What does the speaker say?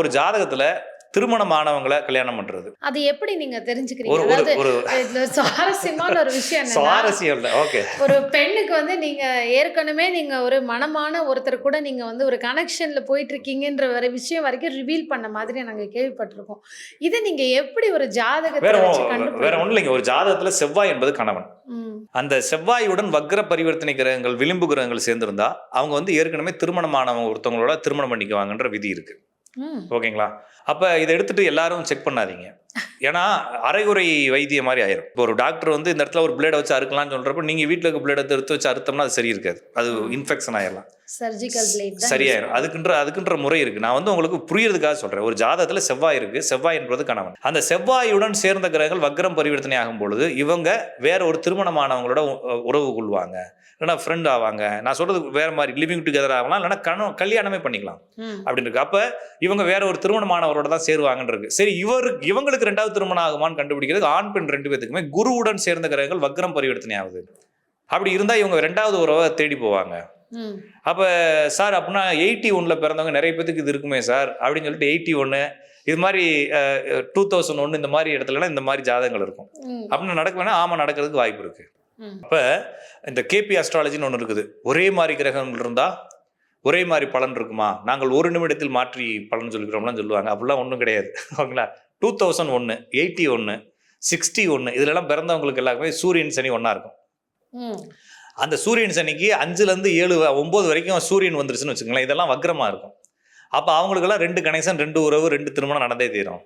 ஒரு ஜாதகத்துல திருமணமானவங்களை கல்யாணம் பண்றது. அது எப்படி நீங்க தெரிஞ்சுக்கிறீங்க? அதாவது சுவாரஸ்யமான ஒரு விஷயம் சுவாரஸ்யம் இல்லை. ஓகே ஒரு பெண்ணுக்கு வந்து நீங்க ஏற்கனவே நீங்க ஒரு மனமான ஒருத்தர் கூட நீங்க வந்து ஒரு கனெக்ஷன்ல போயிட்டு இருக்கீங்கன்ற ஒரு விஷயம் வரைக்கும் ரிவீல் பண்ண மாதிரி நாங்க கேள்விப்பட்டிருக்கோம். இதை நீங்க எப்படி ஒரு வேற ஒ- வேற கண்டுபிடிங்க ஒன்றும் இல்லைங்க. ஒரு ஜாதகத்துல செவ்வாய் என்பது கணவன். அந்த செவ்வாயுடன் வக்ர பரிவர்த்தனை கிரகங்கள் விளிம்பு கிரகங்கள் சேர்ந்திருந்தா அவங்க வந்து ஏற்கனவே திருமணமானவங்க ஒருத்தவங்களோட திருமணம் பண்ணிக்குவாங்கன்ற விதி இருக்கு. ஓகேங்களா? அப்ப இதை எடுத்துட்டு எல்லாரும் செக் பண்ணாதீங்க. ஏன்னா அரைகுறை வைத்திய மாதிரி ஆயிரும். இப்போ ஒரு டாக்டர் வந்து இந்த இடத்துல ஒரு பிளேடை வச்சு அறுக்கலாம்னு சொல்றப்ப நீங்க வீட்டில் இருக்க பிளேடை எடுத்து வச்சு அறுத்தோம்னா அது சரி இருக்காது. அது இன்ஃபெக்ஷன் ஆயிடலாம் சரியாயிரும். அதுக்குன்ற அதுக்குன்ற முறை இருக்கு. நான் வந்து உங்களுக்கு புரியறதுக்காக சொல்றேன். ஒரு ஜாதகத்துல செவ்வாய் இருக்கு. செவ்வாய் என்பது கணவன். அந்த செவ்வாயுடன் சேர்ந்த கிரகங்கள் வக்ரம் பரிவர்த்தனை ஆகும் பொழுது இவங்க வேற ஒரு திருமணமானவங்களோட உறவு கொள்வாங்க. இல்லைன்னா ஃப்ரெண்ட் ஆவாங்க. நான் சொல்றது வேற மாதிரி லிவிங் டுகெதர் ஆகலாம். இல்லைன்னா கண கல்யாணமே பண்ணிக்கலாம். அப்படின்னு இருக்கு அப்ப இவங்க வேற ஒரு திருமணமானவரோட தான் சேருவாங்கன்னு இருக்கு சரி இவருக்கு இவங்களுக்கு ரெண்டாவது திருமணம் ஆகுமான்னு கண்டுபிடிக்கிறது ஆண் பெண் ரெண்டு பேத்துக்குமே குருவுடன் சேர்ந்த கிரகங்கள் வக்ரம் பரிவர்த்தனை ஆகுது அப்படி இருந்தா இவங்க ரெண்டாவது உறவை தேடி போவாங்க. அப்போ சார் அப்படின்னா எயிட்டி ஒன்னில் பிறந்தவங்க நிறைய பேத்துக்கு இது இருக்குமே சார் அப்படின்னு சொல்லிட்டு எயிட்டி ஒன்று இது மாதிரி டூ தௌசண்ட் ஒன்று இந்த மாதிரி இடத்துலலாம் இந்த மாதிரி ஜாதகங்கள் இருக்கும். அப்படின்னு நடக்க வேணா ஆமாம் நடக்கிறதுக்கு வாய்ப்பு இருக்கு. அப்போ இந்த கேபி அஸ்ட்ராலஜின்னு ஒன்று இருக்குது. ஒரே மாதிரி கிரகங்கள் இருந்தால் ஒரே மாதிரி பலன் இருக்குமா? நாங்கள் ஒரு நிமிடத்தில் மாற்றி பலன் சொல்லிக்கிறோம்லாம் சொல்லுவாங்க. அப்படிலாம் ஒன்றும் கிடையாது. ஓகேங்களா? டூ தௌசண்ட் ஒன்று எயிட்டி ஒன்று சிக்ஸ்டி ஒன்று இதுலலாம் பிறந்தவங்களுக்கு எல்லாருக்குமே சூரியன் சனி ஒன்றா இருக்கும். அந்த சூரியன் சனிக்கு அஞ்சுலேருந்து ஏழு ஒம்பது வரைக்கும் சூரியன் வந்துருச்சுன்னு வச்சுக்கோங்களேன் இதெல்லாம் வக்ரமாக இருக்கும். அப்போ அவங்களுக்கெல்லாம் ரெண்டு கனெக்ஷன் ரெண்டு உறவு ரெண்டு திருமணம் நடந்தே தீரும்.